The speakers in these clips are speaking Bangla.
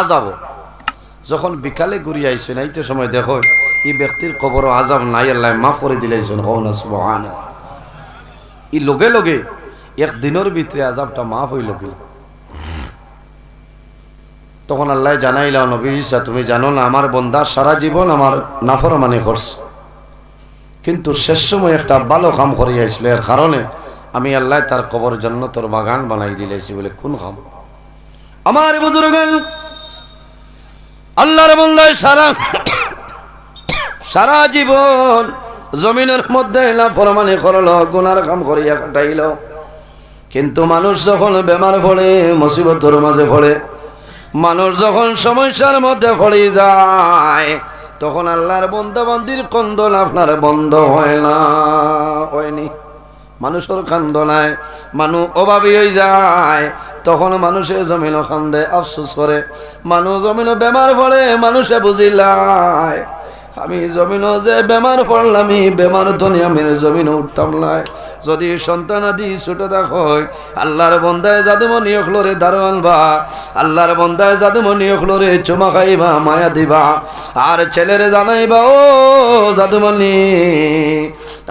আজাব যখন বিকালে ঘুরি আইসেন এইতে সময় দেখো, এই ব্যক্তির কবর আজাব নাই, আল্লাহ মাফ করে দিলাইছেন কৌনা সুবহান ই লগে লগে এক দিনের ভিতরে আজাবটা মাফ হইল কি? তখন আল্লাহ জানাইলাম নবী তুমি জানো না, আমার বন্দা সারা জীবন আমার নাফর মানে করছে। কিন্তু শেষ সময় একটা ভালো কাম করিয়াছিল, এর কারণে আমি আল্লাহ তার কবর জন্য তোর বাগান বানাই দিলাইছি বলে কোন কাম আমার বুজুর্গান আল্লাহর বন্দায় সারা সারা জীবন জমিনের মধ্যে না ফরমানি করল, গুনার কাম করিয়া কাটাইল। কিন্তু মানুষ যখন বেমার পড়ে, মুসিবতর মাঝে পড়ে, মানুষ যখন সমস্যার মধ্যে পড়ে যায়, তখন আল্লাহর বন্দাবন্দির কন্দন আপনার বন্ধ হয় না, হয়নি। মানুষের কান্দনায় মানুষ অভাবী হয়ে যায়। তখন মানুষে জমিন কান্দে, আফসোস করে মানুষ জমিন বেমার পড়ে মানুষে বুঝিলায় আমি জমিন যে বেমার পড়লাম বেমার ধনী আমি জমিন উঠতাম নাই যদি সন্তান আদি ছোট দেখো আল্লাহর বন্দায় জাদুমণি অখলরে দারোয়ান বা আল্লাহর বন্দায় জাদুমণি অখলরে চুমা খাইবা, মায়া দিবা। আর ছেলেরে জানাইবা ও জাদুমণি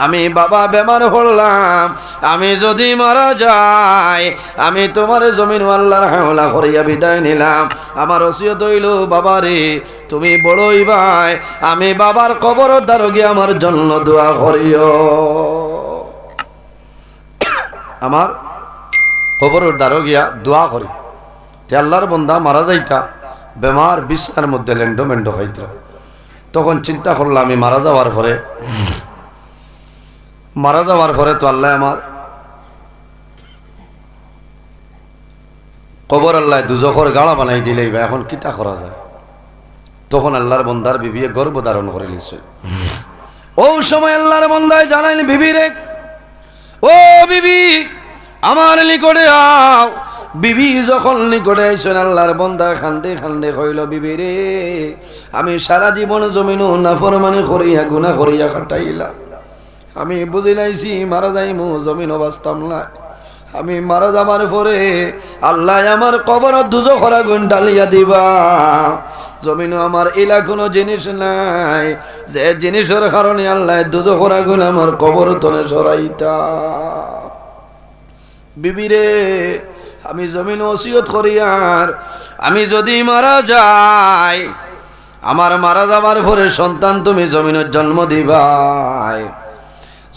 আমি বাবা বেমার পড়লাম আমি যদি মারা যাই, আমি তোমার জমিন আল্লাহর হাওলা করিয়া বিদায় নিলাম। আমার ওসিয়ত হইল বাবা রে তুমি বড়ই ভাই, আমি বাবার কবর দ্বারকে আমার জন্য দোয়া করিও। আমার কবরের দ্বারো গিয়া দোয়া করি। আল্লাহর বন্ধা মারা যাইতা, বেমার বিছনার মধ্যে লেন্ডো মেন্ডো খাইতা তখন চিন্তা করলাম, আমি মারা যাওয়ার পরে মারা যাওয়ার পরে তো আল্লাহ আমার। কবর আল্লাহ দুজখর গাড়া বানাই দিলেই বা এখন কিতা করা যায়? তখন আল্লাহর বন্দার বিবিয়ে গর্ব ধারণ করে লিছে ও সময় আল্লাহর বন্দায় জানাইল, বিবি রে, ও বিবি, আমার নিকটে আও। বিবি যখন নিকটে আইসেন, আল্লাহর বন্দা খান্দে খান্দে কইল, বিবি রে, আমি সারা জীবন জমিন নাফরমানি করিয়া গুনা করিয়া কাটাইলাম। আমি বুঝি নাইছি মারা যাইমু জমিন বাঁচতাম না। আমি মারা যাবার পরে আল্লাহ আমার কবর দুজো খরা গুণ ডালিয়া দিবা। জমিনও আমার এলা কোনো জিনিস নাই, যে জিনিসের কারণে আল্লাহ দুজো খরা গুণ আমার কবর তনে সরাইতা। বিবিরে, আমি জমিন ওসিয়ত করিয়ার আমি যদি মারা যাই, আমার মারা যাবার পরে সন্তান তুমি জমিনের জন্ম দিবাই।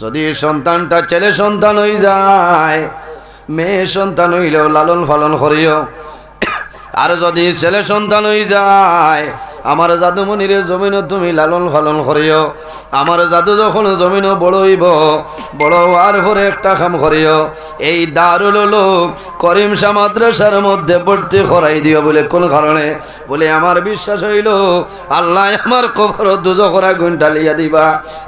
যদি সন্তানটা ছেলে সন্তান হয়ে যায়, মেয়ে সন্তান হইলেও লালন পালন করিও। আর যদি ছেলে সন্তান হয়ে যায় আমার জাদুমণিরে জমিন তুমি লালন পালন করিও। আমার জাদু যখন জমিন বড় হইব, বড় হওয়ার পরে একটা কাম করিও। এই দারুল করিম শাহ মাদ্রাসার মধ্যে ভর্তি করাই দিও বলে কোন কারণে? বলে আমার বিশ্বাস হইল, আল্লাহ আমার কবর দুজো করা গুণ ডালিয়া দিবা।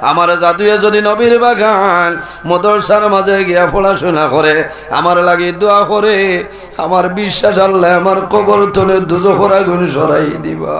আমার জাদুয়ে যদি নবীর বাগান মদরসার মাঝে গিয়া পড়াশোনা করে, আমার লাগি দোয়া করে, আমার বিশ্বাস আল্লাহ আমার কবর তলে দুজো করা গুণ সরাই দিবা।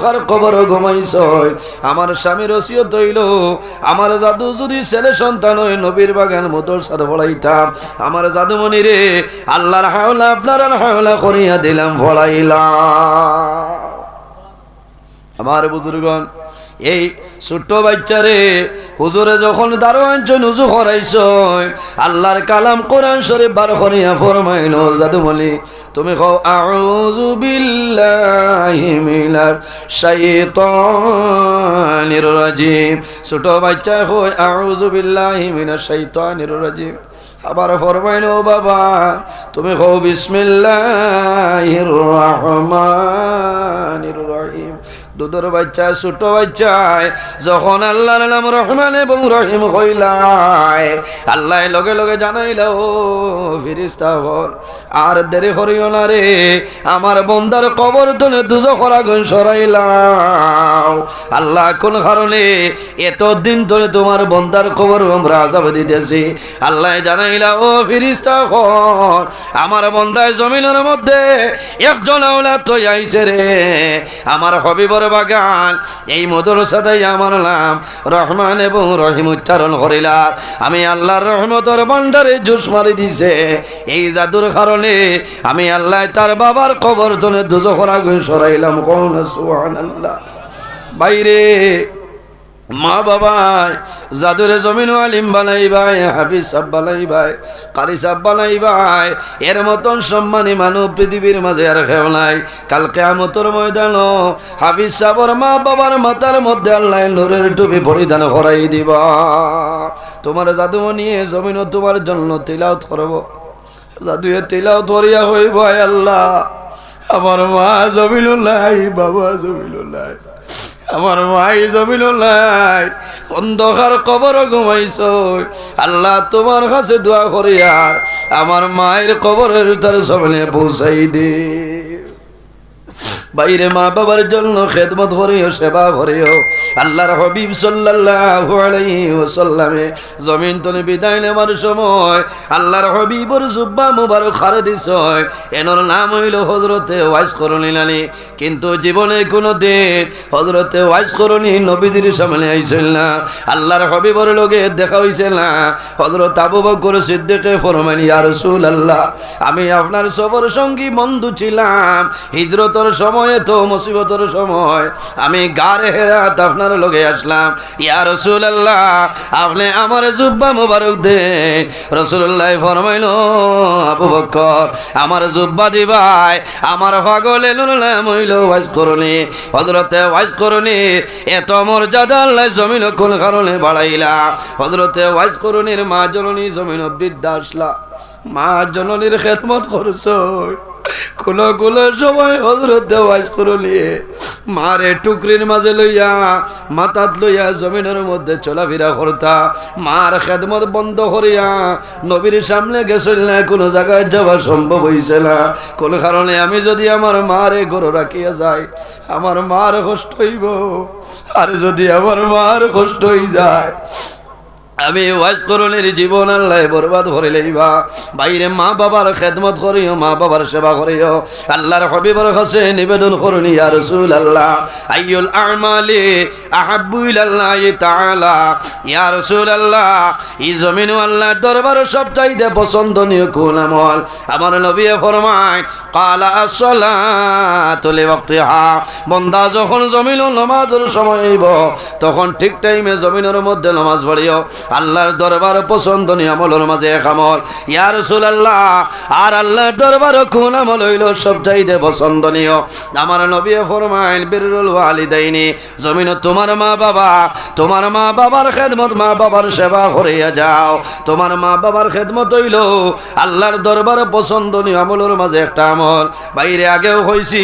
অন্ধকার কবর ঘুমাইছ। আমার স্বামীর রসিও হইল, আমার জাদু যদি ছেলে সন্তান হয়, নবীর বাগান মতর সাদ বলাইতাম আমার জাদুমণি রে, আল্লাহর হাওলা আপনার হাওলা করিয়া দিলাম ফলাইলাম আমার বুজুর্গন এই ছোট্ট বাচ্চারে হুজুরে যখন দারোয়ান উজু করাইছ আল্লাহর কালাম কোরআন শরীফ বার করিয়া ফরমাইল জাদুমলি তুমি কও, আউযু বিল্লাহি মিনাশ শাইতানির রাজিম। ছোট বাচ্চা কই আউযু বিল্লাহি মিনাশ শাইতানির রাজিম। আবার ফরমাইল বাবা, তুমি কও, বিসমিল্লাহির রহমানির রহিম। দুধের বাচ্চায়, ছোট বাচ্চায়, যখন আল্লাহর নাম রহমান এবং রহিম হইলাই আল্লাহ লগে লগে জানাইল, ও ফিরিস্তা হল আর দেরি করিও না রে, আমার বন্দার কবর তনে দুজো করা গুণ সরাইলাম আল্লাহ, কোন কারণে এতদিন ধরে তোমার বন্দার খবর আমরা আজাব দিতেছি? আল্লাহ জানাইলা, ও ফিরিস্তা হল আমার বন্দায় জমিনের মধ্যে একজন আওলা তো আইছে রে, আমার হবিবর বাগান। এই মধুর আমার নাম। রহমান এবং রহিম উচ্চারণ করিলা আমি আল্লাহর রহমতর ভান্ডারে জুস মারি দিছে। এই জাদুর কারণে আমি আল্লাহ তার বাবার কবর জনে দুজো করা সরাইলাম কোন সুবহানাল্লাহ। বাইরে মা বাবাই জাদুরে জমিন আলিম বানাই ভাই, হাফিজ সাহ বানাই ভাই, কারি সাহ বানাই ভাই, এর মতন সম্মানী মানব পৃথিবীর মাঝে আর খেও নাই। কালকে আমতর ময়দান হাফিজ সাহর মা বাবার মাথার মধ্যে আল্লাহ নূরের টুপি পরিধান করাই দিবা। তোমার জাদু নিয়ে জমিন তোমার জন্য তিলাওত করব। জাদুয়ে তিলাওত করিয়া হইব আল্লাহ। আমার মা জমিল নাই বাবা জমিল নাই আমার মাই জমিল নাই অন্ধকার কবর ঘুমাইছ। আল্লাহ তোমার কাছে দোয়া করি আর আমার মায়ের কবরের তার সামনে পৌঁছাই দে। বাইরে মা বাবার জন্য খেদমত করিও, সেবা করিও। আল্লাহর হবিব সাল্লাল্লাহু আলাইহি জমিন তলে বিদায় নেওয়ার সময় আল্লাহর হবিবর জুব্বা মুবারক খারে দিছ এনর নাম হইল হজরতে ওয়াইস করণী নানি কিন্তু জীবনে কোনো দিন হজরতে ওয়াইস করণী নবীদের সামনে আইছিল না। আল্লাহর হবিবর লগে দেখা হইছে না। হজরত আবু বকর সিদ্দিকে ফরমানি, ইয়া রাসূলুল্লাহ, আমি আপনার সবর সঙ্গী বন্ধু ছিলাম। হিজরতর সময়ে তো মুসিবতর সময় আমি গারে হেরাত আপনার লগে আসলাম। ইয়া রাসূলুল্লাহ, আপনি আমার জুব্বা মুবারক দেন। রাসূলুল্লাহ ফরমাইল, আবু বকর, আমার জুব্বা দিবাই আমার পাগল এনুল্লাহ মইল ওয়াজ করনি, হযরতে ওয়াজ করনি, এত মর্যাদা আল্লাহ জমিন কোন কারণে বাড়াইলা? হযরতে ওয়াজ করনির মা জননী জমিন বৃদ্ধা আসলা। মা জননীর খেদমত করছ। কোলো কোলো সময় হজরত দেওয়াজ করলি মারে টুকরির মাঝে লইয়া, মাথাত লইয়া জমিনের মধ্যে চলাফেরা করতা। মার খেদমত বন্ধ করিয়া নবীর সামনে গেছিল না, কোনো জায়গায় যাওয়া সম্ভব হইছে না। কোন কারণে আমি যদি আমার মারে গরু রাখিয়া যাই, আমার মার কষ্ট হইব। আর যদি আমার মার কষ্ট হই যায় আমি ওয়াজ করণের জীবন আল্লাহ বরবাদ করে লইবা। বাইরে মা বাবার খেদমত করিও, মা বাবার সেবা করিও। আল্লাহর হবিবর কাছে নিবেদন করুন ইয়া রাসূল আল্লাহ আইয়ুল আমালি আহাব্বু ইলাল্লাহি তাআলা। ইয়া রাসূল আল্লাহ ই জমিন আল্লাহর দরবার সব চাইতে পছন্দনীয় কোন আমল? আমার নবী ফরমায়, কালা আসসালাতু লিওয়াক্তিহা। বন্দা যখন জমিন নামাজের সময় হইব, তখন ঠিক টাইমে জমিনের মধ্যে নামাজ পড়িও। আল্লাহর দরবার পছন্দনীয় আমলের মাঝে এক আমল। ইয়া রাসূলুল্লাহ, আর আল্লাহর দরবার কোন আমল হইল সব চাইতে পছন্দনীয়? আমার নবী ফরমাইল বিরুল ওয়ালিদাইনি জমিন তোমার মা বাবা তোমার মা বাবার খেদমত মা বাবার সেবা করিয়া যাও তোমার মা বাবার খেদমত হইল আল্লাহর দরবার পছন্দনীয় আমলের মাঝে একটা আমল। বাইরে আগেও হইছি,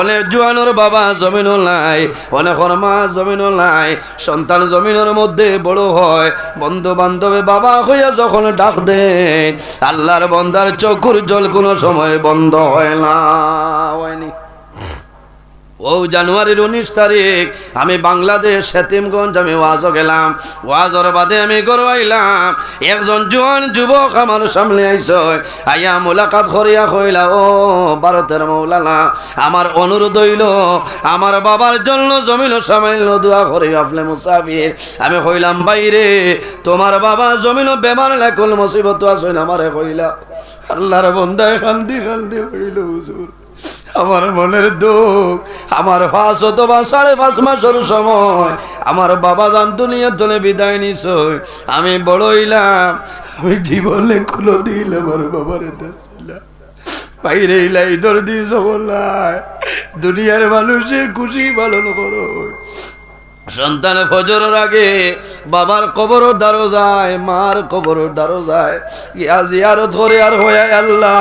অনেক জোয়ানোর বাবা জমিনও নাই অনেকর মা জমিনও নাই, সন্তান জমিনের মধ্যে বড় হয় বন্ধু বান্ধবে বাবা হইয়া যখন ডাক দেন আল্লাহর বন্দার চকুর জল কোনো সময় বন্ধ হয় না। হয়নি ও জানুয়ারির উনিশ তারিখ, আমি বাংলাদেশ সেতিমগঞ্জ আমি ওয়াজও গেলাম। ওয়াজর বাদে আমি গরু একজন জোয়ান যুবক আমার সামনে আইস আইয়া মোলাকাত করিয়া কইলা, ও ভারতের মৌলানা, আমার অনুরোধ হইল, আমার বাবার জন্য জমিন সামান্য দোয়া করি আপনি মুসাফির। আমি কইলাম বাইরে তোমার বাবা জমিন বেমার লেখল মুসিবত আসইন আমারে কইলা, আল্লাহর বন্দায় খান্দি খান্দি হইল হুজুর। আমার মনের দুঃখ, আমার পাঁচ অথবা সাড়ে পাঁচ মাসের সময়, আমার বাবা জান দুনিয়ার দলে বিদায় নিস আমি বড় হইলাম, আমি জীবনে খুলো দিল আমার বাবার বাইরে ইলাই দর্দি সবলাই দুনিয়ার মানুষে খুশি পালন করো। সন্তান ফজরের আগে বাবার কবর দ্বারো যায় মার কবর দ্বারো যায় ইয়া জিয়ারত করে আর হয়ে আল্লাহ।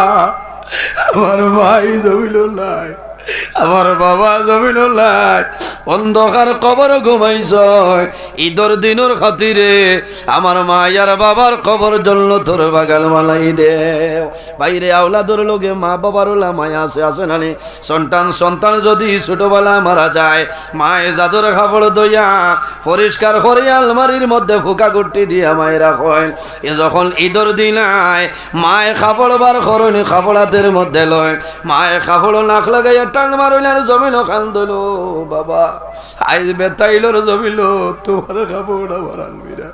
আমার ভাই জমিল নাই আমার বাবা জমিন অন্ধকার কবর ঘুমাইছ ঈদর দিনের খাতিরে আমার মায়ার বাবার কবর জন্য তোর বাগাল মালাই দে। বাইরে আওলাদর লোকে মা বাবার মায়া আছে আছে নানি সন্তান সন্তান যদি ছোটবেলা মারা যায়, মায়ে জাদুর খাবড় দইয়া পরিষ্কার করে আলমারির মধ্যে ফুকা কুটি দিয়া মায়েরা কয়, এ যখন ঈদর দিন আয়, মায়ে খাবড় বার করনি খাবড়াতের মধ্যে লয়। মায়ে খাবড় নাক লাগাইয়া টান মারইলার জমিল খান দইল বাবা। আইজ বেতাইলর জমিল তোমার খাবড় আবার আনবিরা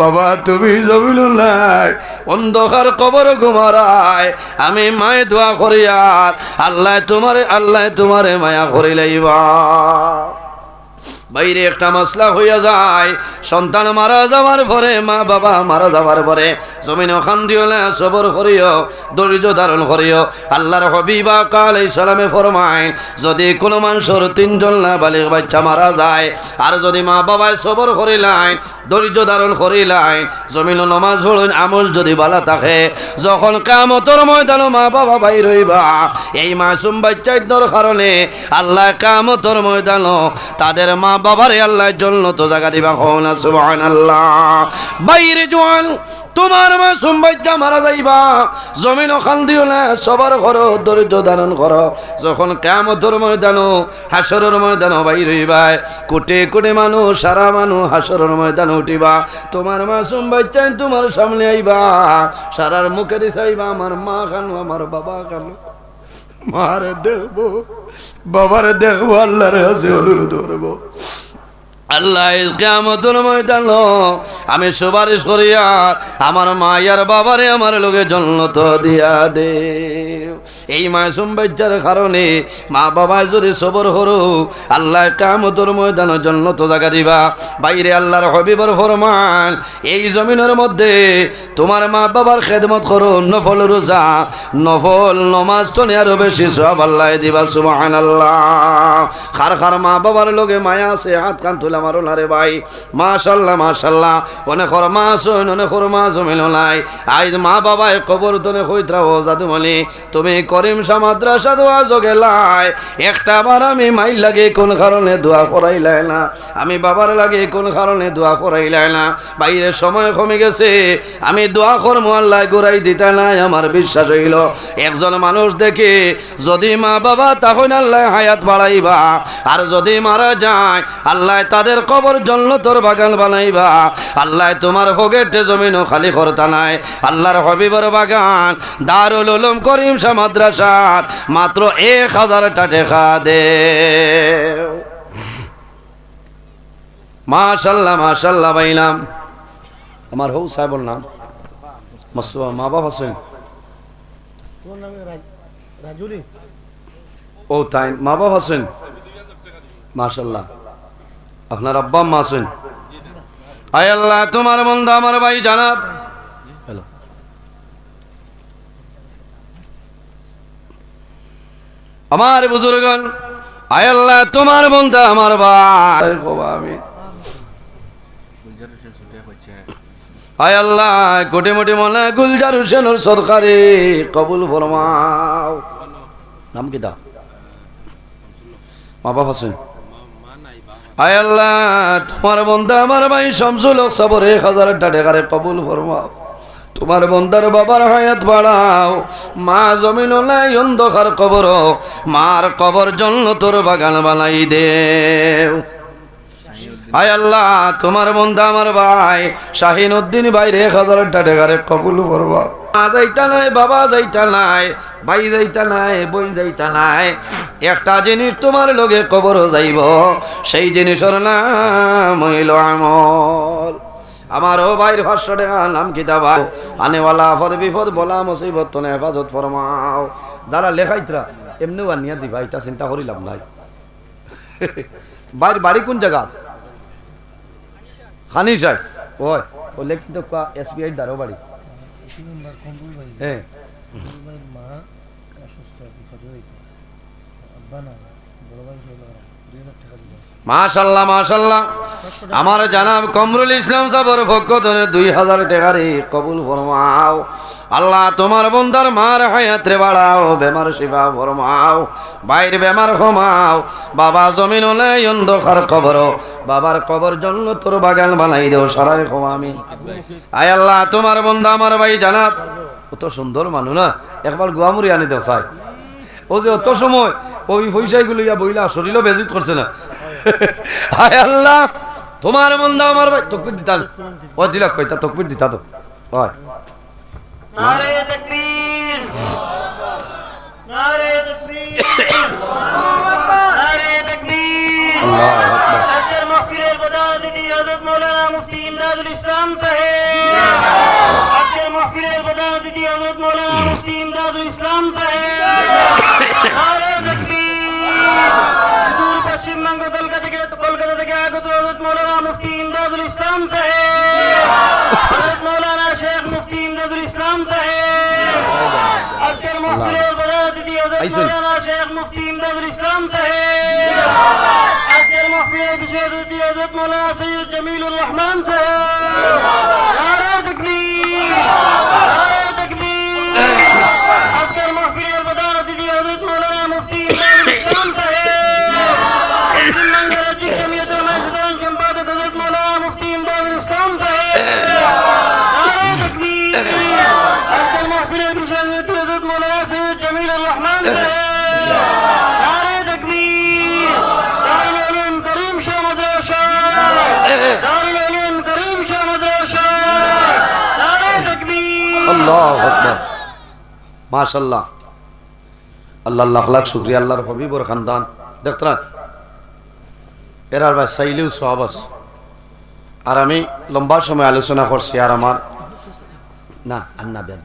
বাবা, তুমি জমিল নাই, অন্ধকার কবর ঘুমারায়, আমি মায়ে দোয়া করি আর আল্লাহ তোমারে আল্লাহ তোমারে মায়া করি লাইবা বাইরে একটা মশলা হইয়া যায়। সন্তান মারা যাওয়ার পরে, মা বাবা মারা যাওয়ার পরে জমিন অশান্তি হলে সবর করিও, ধৈর্য ধারণ করিও। আল্লাহর হবিবা কাল এই সালামে ফরমায়, যদি কোনো মানুষের তিনজন না বালিক বাচ্চা মারা যায়, আর যদি মা বাবায় সবর করিলাইন ধৈর্য ধারণ করিলাইন জমিন নমাজ হলেন আমল যদি বালা থাকে, যখন কামতর ময়দান মা বাবা ভাই রইবা, এই মাসুম বাচ্চার কারণে আল্লাহ কামতর ময়দান তাদের মা বাবারে আল্লাহ জন্য তো জায়গা দিবা হন আল্লাহ বাইরে জোয়ান তোমার মাসুম বাচ্চা মারা যাইবা। জমিন ওখান দিও না, সবার ঘর ধৈর্য ধারণ করো। যখন কামতর ময়দান হাসরের ময়দান বাইর হইবাই, কোটে কোটে মানুষ, সারা মানুষ হাসরের ময়দান উঠিবা। তোমার মাসুম বাচ্চাই তোমার সামনে আইবা, সারার মুখে দিছাইবা আমার মা খানো, আমার বাবা খানো, মারে দেখব বাবারে দেখব আল্লাহর কাছে অনুরোধ করব আল্লাহ কেমতর ময়দান আমি সুপারিশ করি আর আমার মায়ার বাবারে আমার লোকে তো দিয়া দে। এই মাসুম বাচ্চার কারণে মা বাবা যদি সবর হরো আল্লাহ কামতর ময়দান জন্নত জায়গা দিবা। বাইরে আল্লাহর হবিবর ফরমান, এই জমিনের মধ্যে তোমার মা বাবার খেদমত করো, নফল রোজা, নফল নমাজ টনে আরও বেশি সব আল্লাহ দিবা সুবাহান আল্লাহ খার মা বাবার লোকে মায়া আছে, হাত কান তুলে আমারও না রে ভাই। মাশাল্লাহ মাশাল্লাহ অনেক মা আসুন অনেক মা জমিল নাই। আইজ মা বাবাই কবর তনে হইত্রা ও জাদুমণি, তুমি করিম শাহ মাদ্রাসা দোয়া যোগে লাই। একটা আমি মাইল লাগে কোন কারণে দোয়া না। আমি বাবার লাগে কোন কারণে দোয়া না। বাইরের সময় কমে গেছে, আমি দোয়া আল্লাহ গোড়াই দিতে নাই, আমার বিশ্বাস হইল। একজন মানুষ দেখে, যদি মা বাবা তখন আল্লাহ হায়াত বাড়াইবা। আর যদি মারা যায়, আল্লাহ তাদের কবর জন্য তোর বাগান বানাইবা। আল্লাহ তোমার হগেটে জমিনও খালি করতা নাই। আল্লাহর হবিবর বাগান, দারুল করিম শাহ মাদ্রাসার মাত্র এক হাজার টাকা দে মাশাল্লাহ মাশাল্লাহ বাইনাম আমার হৌ সাহেবর নাম। মা বাবা হোসেন তোমার নামে রাজুরি? ও তাই মা বাবা হোসেন মাশাল্লাহ। আপনার আব্বা আম্মা আছেন। আয় আল্লাহ তোমার বন্ধু আমার ভাই জানাব। আমার বুজুর্গন আয় আল্লাহ তোমার বন্ধু আমার ভাই আমি আয় আল্লাহ কোটি মোটি মনে গুলজার হোসেনের সরকারে কবুল ফরমাও। নাম কি দা মা বাবা হোসেন আয় আল্লাহ তোমার বন্ধা আমার ভাই শামসুল হক সাবর এক হাজার টাকারে কবুল ফরমাও। তোমার বন্দার বাবার হায়াত বাড়াও। মা জমিন নাই অন্ধকার কবর, মার কবর জন্য তোর বাগান বানাই দেও। আয় আল্লাহ, তোমার বন্ধা আমার ভাই শাহিন উদ্দিন বাইরে এক হাজার টাকারে কবুল করবা। মা যাইতা নাই, বাবা যাইতা নাই, ভাই যাইতা নাই বই যাইতা নাই। একটা জিনিস তোমার লগে কবর যাইব, সেই জিনিসের নাম হইল আমল। আমার ও ভাইয়ের ভাষ্য নাম কি দাবা? আনেওয়ালা আফদ বিপদ বলা মুসিবত তো হেফাজত ফরমাও। দাঁড়া, লেখাইতরা। এমনিও আনিয়া দিবা, এটা চিন্তা করিলাম ভাই বাইর বাড়ি কোন জায়গা? খানি সাহেব। ওই, ও লেখি তো এস বি আই দ্বারও বাড়ি। ভাই হ্যাঁ মা অসুস্থ বিপদে হইতো আব্বা না বড় ভাই ছিল দুই হাজার টাকা দিলাম মাশাল্লাহ মাশাল্লাহ। আমার জানাব কমরুল ইসলাম সাবর পক্ষ ধরে দুই হাজার টাকারে কবুল ফরমাও। আল্লাহ তোমার বন্দার মার হায়াত্রে বাড়াও, বেমার শিবা ফরমাও, বাইর বেমার ক্ষমাও বাবা জমিন নাই, অন্ধকার কবর। বাবার কবর জন্য তোর বাগান বানাই দেও সারাই ক্ষমামি আয় আল্লাহ, তোমার বন্ধা আমার ভাই জানাব। অত সুন্দর মানু না, একবার গুয়ামুরি আনি দেও সাই ও যে অত সময় ওই পয়সাগুলো ইয়া বইলা শরীরও বেজিত করছে না। হায় আল্লাহ তোমার বন্ধা আমার ভাই তকবির দিতা ও দিলা কইতা তকবির দিতা তো। হয়। নারে তাকবীর। নারে তাকবীর। নারে তাকবীর। আল্লাহু আকবার। আজকের মাহফিলের প্রধান অতিথি হযরত মাওলানা মুফতি ইমদাদুল ইসলাম সাহেব। ইসলাম সাহেব। মৌলানা শেখ মুফতি ইমদাদুল ইসলাম সাহেব। আজকের মাহফিলের প্রধান অতিথি মৌলানা। শেখ মুফতি ইমদাদুল ইসলাম সাহেব। আজকের মাহফিলের বিশেষ অতিথি মাওলানা সৈয়দ জমিলুর রহমান সাহেব। আল্লাহ মাশাল্লাহ আল্লাহ লাখ লাখ শুক্রিয়া, আল্লাহর হবিবর খানদান। দেখতরা এরার ভাই চাইলেও সব আর আমি লম্বা সময় আলোচনা করছি আর আমার না, আর না বেদ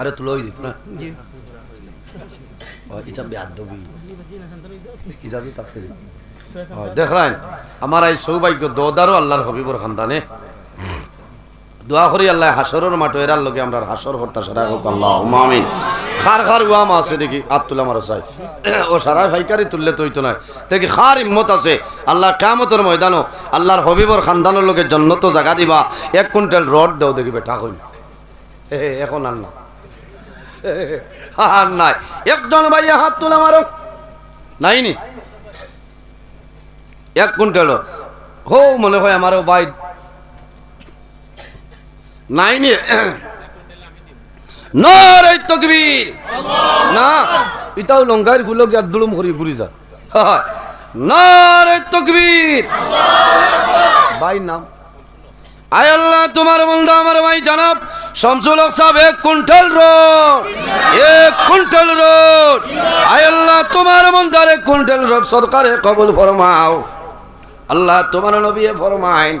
আরে তুলো দিত না ইজাজু দেখলেন আমার এই সৌভাগ্য দোদারও আল্লাহর হবিবর খানদানে। দোয়া করি আল্লাহ হাসরের মাঠে এরার লগে আমরা হাসর হত্যা সারা হোক আল্লাহ আমিন। খার খার উয়াম আছে দেখি আত তুলা মারো চাই ও সারা ভাইকারি তুললে তৈতো নয় দেখি খার হিম্মত আছে। আল্লাহ কামতর ময়দানও আল্লাহর হবিবর খানদানের লোকে জন্নত জাগা দিবা। এক কুইন্টাল রড দেও দেখি বেটা কইন। হে হে, এখন আর না। আর নাই। একজন ভাইয়া হাত তুলা মারো। নাইনি? এক কুইন্টাল হো, মনে হয় আমারও ভাই। নরে তকবীর। না, ইতাও লঙ্কার ফুলো গিয়া দুলুম করি ঘুরি যা। নাম। তোমার বন্ধু, আমার ভাই জানাব। শামসুল হক সাহেব, এক কুইন্টাল রোড। এক কুইন্টাল রোড। আয় আল্লাহ, তোমার মন্দারে এক কুইন্টাল রোড। সরকারে কবুল ফরমাও। আল্লাহ তোমার নবী ফরমাইন।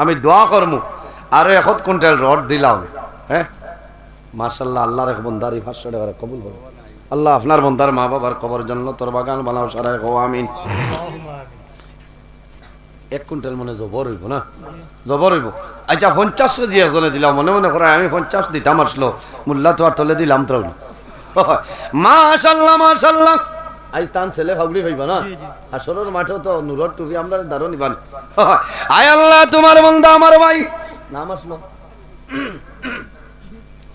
আমি দোয়া করমু। আরও এখন কুইন্টাল রড দিলাম। হ্যাঁ? মার্শাল্লাহ আল্লাহর এক এই ভাষ্য দেওয়ার কবুল করো আল্লাহ আপনার বন্দার মা বাবার কবর জন্য তোর বাগান বানাও সারাই হো আমিন। এক কুইন্টাল মনে জবর হইব না? জবর হইব। আচ্ছা পঞ্চাশ কেজি এজনে দিলাম, মনে মনে করে আমি পঞ্চাশ দিতাম আসলো। মূল্যা তো আর তলে দিলাম তো। মাশাল্লাহ মাশাল্লাহ আজ তান ছেলে ফাগুলি ভাইব না? আসরের মাঠে তো নুরর টুপি আমরা দারো নিবান আয় আল্লাহ তোমার বন্ধা আমার ভাই। নাম আসলো।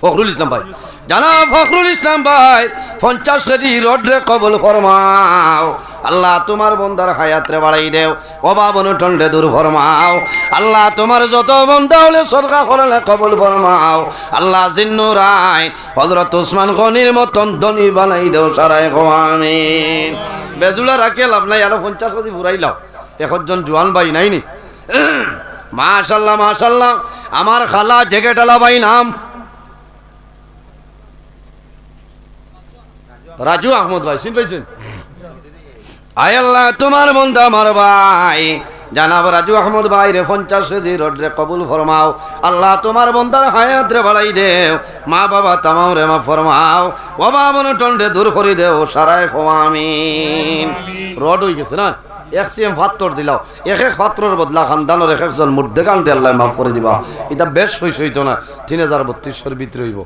ফখরুল ইসলাম ভাই। জানা ফখরুল ইসলাম ভাই, পঞ্চাশ কেজি রোডরে কবল ফরমাও। আল্লাহ তোমার বন্দার হায়াতরে বাড়াই দেও, অভাব অনুটন্ডে দূর ফরমাও। আল্লাহ তোমার যত বন্ধা হলে সরকার করলে কবল ফরমাও। আল্লাহ জিন্নু রায় হজরত উসমান গনির মতন ধনী বানাই দেও সারাই আমিন। বেজুলা রাখে লাভ নাই, আরও পঞ্চাশ কেজি ফুরাইলাও একজন জোয়ান ভাই নাইনি? মাশাল্লাহ মাশাল্লাহ, আমার খালা জেকেটালা ভাই নাম। রাজু আহমদ ভাই চিন পাইছেন? আয় আল্লাহ, তোমার বন্ধু আমার ভাই। জানাব রাজু আহমদ ভাই, রে পঞ্চাশ কেজি রোড রে কবুল ফরমাও। আল্লাহ তোমার বন্ধার হায়াত রে বাড়াই দেও। মা বাবা তামাও রে মা ফরমাও। বাবা মনে টন্ডে দূর করি দেও সারাই আমিন। রড হয়ে গেছে না? এক সিএম ফাত্তর দিলাও। এক এক ফাত্তরের বদলা খানদানোর এক একজন মুর্দে কান্ডে আল্লাহ মাফ করে দিবা। এটা বেশ হইস হইতো না। তিন হাজার বত্রিশের ভিতরে হইব।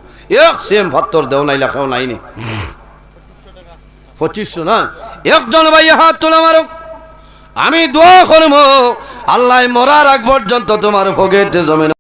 এক সিএম ফাত্তর দেও, নাইলা কেউ নাইনি পঁচিশশো না। একজন ভাই হাত তোলা মারো আমি দোয়া করব, আল্লাহ মরার আগ পর্যন্ত তোমার ভোগের জমিন